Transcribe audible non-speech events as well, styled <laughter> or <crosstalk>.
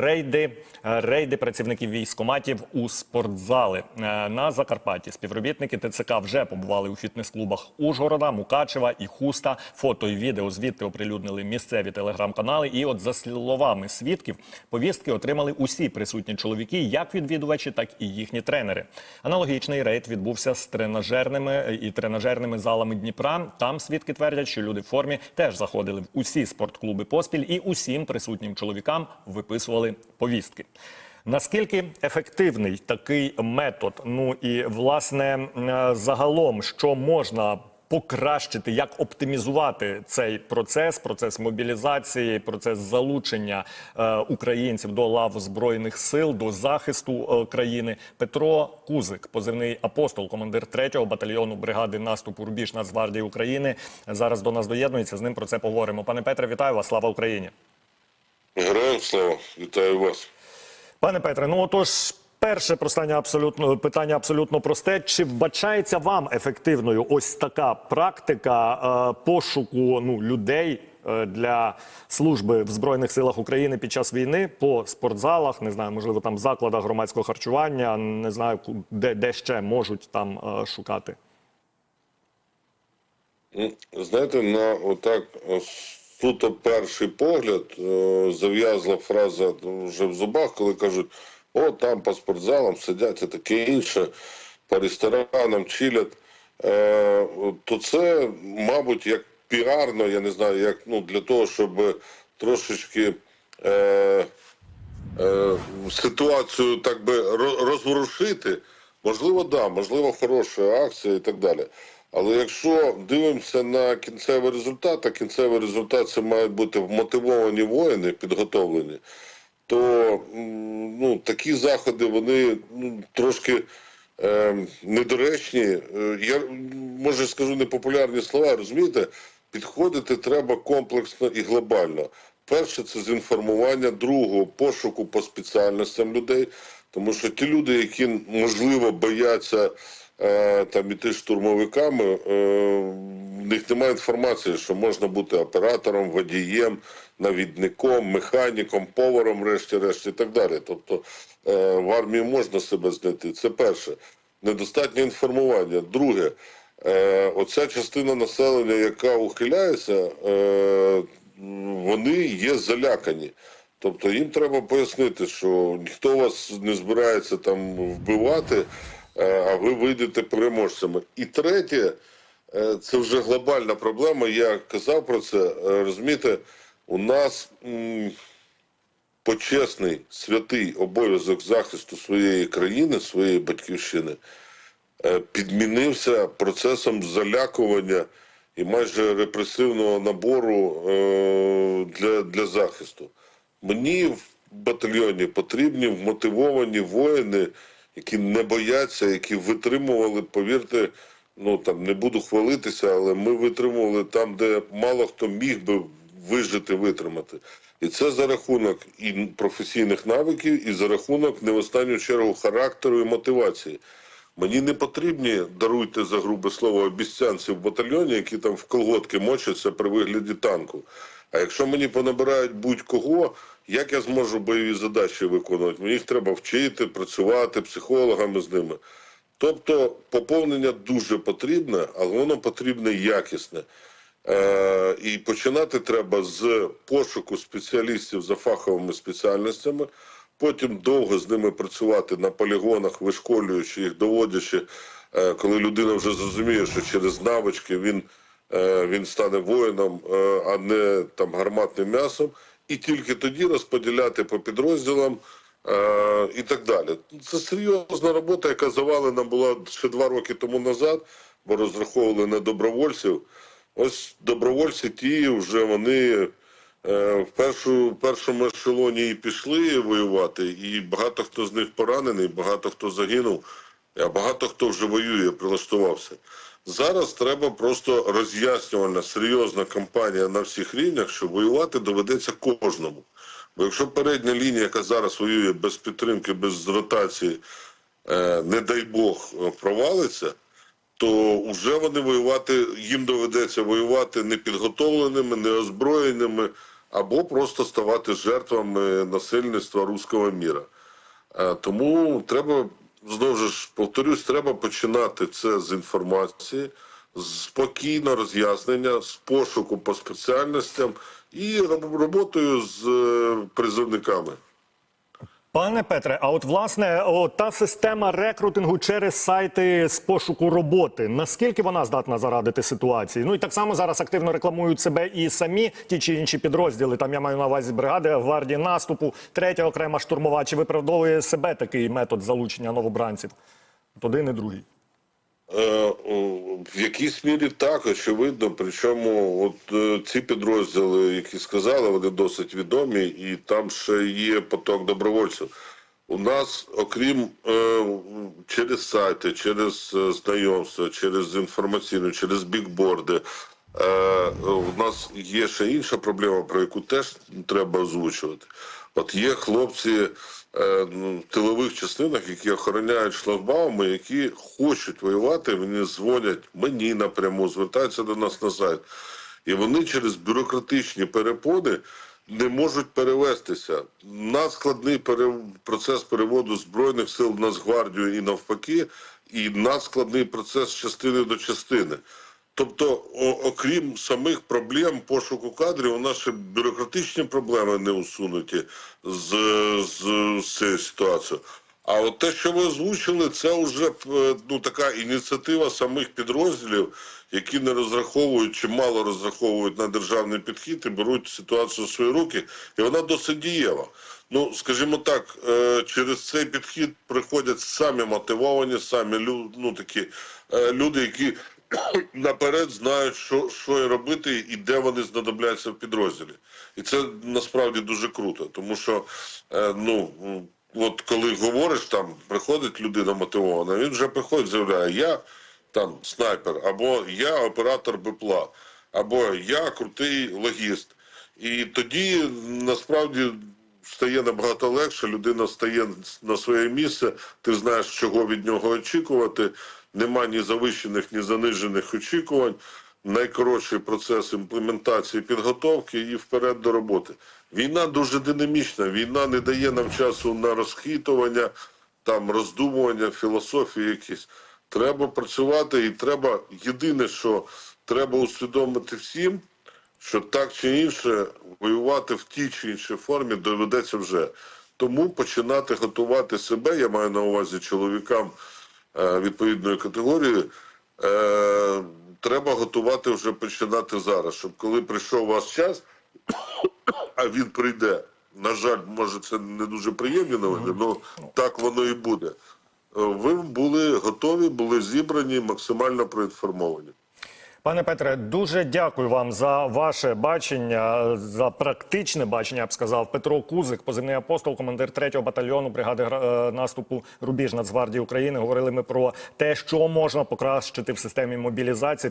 Рейди, е, рейди працівників військоматів у спортзали Е, на Закарпатті. Співробітники ТЦК вже побували у фітнес-клубах Ужгорода, Мукачева і Хуста. Фото і відео звідти оприлюднили місцеві телеграм-канали. І, от за словами свідків, повістки отримали усі присутні чоловіки, як відвідувачі, так і їхні тренери. Аналогічний рейд відбувся з тренажерними е, і тренажерними залами Дніпра. Там свідки твердять, що люди в формі теж заходили в усі спортклуби поспіль, і усім присутнім чоловікам виписували повістки. Наскільки ефективний такий метод? Ну і власне е, загалом, що можна покращити, як оптимізувати цей процес, процес мобілізації, процес залучення е, українців до лав збройних сил, до захисту е, країни. Петро Кузик, позивний апостол, командир 3-го батальйону бригади наступу Рубіж Нацгвардії України. Зараз до нас доєднується. З ним про це поговоримо. Пане Петре, вітаю вас! Слава Україні! Героям слава, вітаю вас. Пане Петре, ну отож, перше питання абсолютно питання абсолютно просте. Чи вбачається вам ефективною ось така практика е, пошуку ну людей е, для служби в збройних силах України під час війни по спортзалах? Не знаю, можливо, там закладах громадського харчування, не знаю, де, де ще можуть там е, шукати. Знаєте, на отак е, суто перший погляд е, зав'язла фраза вже в зубах, коли кажуть, о, там по спортзалам сидять і таке інше, по ресторанам чилять. Е, То це, мабуть, як піарно, я не знаю, як ну, для того, щоб трошечки. Е, е, ситуацію так би ро- розворушити, можливо, да, можливо, хороша акція і так далі. Але якщо дивимося на кінцевий результат, а кінцевий результат це мають бути вмотивовані воїни, підготовлені, то ну, такі заходи вони ну, трошки е, недоречні. Я може скажу непопулярні слова, розумієте? Підходити треба комплексно і глобально. Перше це з інформування, другого пошуку по спеціальностям людей, тому що ті люди, які можливо бояться там іти штурмовиками, е, в них немає інформації, що можна бути оператором, водієм, навідником, механіком, поваром, решті-решт і так далі. Тобто е, в армії можна себе знайти. Це перше. Недостатнє інформування. Друге, е, оця частина населення, яка ухиляється, е, вони є залякані. Тобто їм треба пояснити, що ніхто вас не збирається там вбивати, е, а ви вийдете переможцями. І третє, е, це вже глобальна проблема. Я казав про це. Е, Розумієте, у нас почесний святий обов'язок захисту своєї країни, своєї батьківщини е, підмінився процесом залякування і майже репресивного набору е, для, для захисту. Мені в батальйоні потрібні вмотивовані воїни, які не бояться, які витримували, повірте, ну там не буду хвалитися, але ми витримували там, де мало хто міг би вижити, витримати. І це за рахунок і професійних навиків, і за рахунок не в останню чергу характеру і мотивації. Мені не потрібні, даруйте за грубе слово, обіцянці в батальйоні, які там в колготки мочаться при вигляді танку. А якщо мені понабирають будь-кого, як я зможу бойові задачі виконувати? Мені їх треба вчити, працювати психологами з ними. Тобто поповнення дуже потрібне, але воно потрібне якісне. Е, і починати треба з пошуку спеціалістів за фаховими спеціальностями, потім довго з ними працювати на полігонах, вишколюючи їх, доводячи, е, коли людина вже зрозуміє, що через навички він, е, він стане воїном, е, а не там гарматним м'ясом, і тільки тоді розподіляти по підрозділам. Е, і так далі. Це серйозна робота, яка завалена була ще два роки тому назад, бо розраховували на добровольців. Ось добровольці ті вже вони е, в першу, першому ешелоні і пішли воювати, і багато хто з них поранений, багато хто загинув, а багато хто вже воює, прилаштувався. Зараз треба просто роз'яснювальна, серйозна кампанія на всіх рівнях, що воювати доведеться кожному. Бо якщо передня лінія, яка зараз воює без підтримки, без ротації, е, не дай Бог, е, провалиться, то вже вони воювати, їм доведеться воювати непідготовленими, неозброєними, або просто ставати жертвами насильництва руського міра. Е, Тому треба знову ж повторюсь, треба починати це з інформації, з спокійно роз'яснення, з пошуку по спеціальностям і роботою з е, призовниками. Пане Петре, а от власне о, та система рекрутингу через сайти з пошуку роботи, наскільки вона здатна зарадити ситуації? Ну і так само зараз активно рекламують себе і самі ті чи інші підрозділи. Там я маю на увазі бригади гвардії наступу, третя окрема штурмова. Чи виправдовує себе такий метод залучення новобранців? От один і другий. Е, В якійсь мірі так, очевидно. Причому от е, ці підрозділи, які сказали, вони досить відомі, і там ще є поток добровольців. У нас, окрім е, через сайти, через знайомства, через інформаційну, через бікборди, у нас є ще інша проблема, про яку теж треба озвучувати. От є хлопці тилових частинах, які охороняють шлагбауми, які хочуть воювати, вони дзвонять мені напряму, звертаються до нас на сайт. І вони через бюрократичні перепони не можуть перевестися. Надскладний процес переводу Збройних сил в Нацгвардію і навпаки, і надскладний процес частини до частини. Тобто, окрім самих проблем пошуку кадрів, у нас ще бюрократичні проблеми не усунуті з, з, з цією ситуацією. А от те, що ви озвучили, це вже е, ну, така ініціатива самих підрозділів, які не розраховують чи мало розраховують на державний підхід і беруть ситуацію в свої руки, і вона досить дієва. Ну, скажімо так, е, через цей підхід приходять самі мотивовані, самі ну, такі е, люди, які <coughs> наперед знають, що, що і робити і де вони знадобляться в підрозділі. І це насправді дуже круто, тому що е, ну. От коли говориш, там приходить людина мотивована, він вже приходить, заявляє, я там снайпер, або я оператор БПЛА, або я крутий логіст. І тоді насправді стає набагато легше, людина стає на своє місце, ти знаєш, чого від нього очікувати. Нема ні завищених, ні занижених очікувань. Найкоротший процес імплементації підготовки і вперед до роботи. Війна дуже динамічна. Війна не дає нам часу на розхитування, там роздумування, філософії якісь. Треба працювати і треба єдине, що треба усвідомити всім, що так чи інше воювати в тій чи іншій формі доведеться вже. Тому починати готувати себе, я маю на увазі чоловікам е, відповідної категорії, е, треба готувати вже починати зараз, щоб коли прийшов ваш час, а він прийде. На жаль, може це не дуже приємні новини, але так воно і буде. Е, Ви були готові, були зібрані, максимально проінформовані. Пане Петре, дуже дякую вам за ваше бачення, за практичне бачення, я б сказав. Петро Кузик, позивний апостол, командир 3-го батальйону бригади е, наступу Рубіж Нацгвардії України. Говорили ми про те, що можна покращити в системі мобілізації.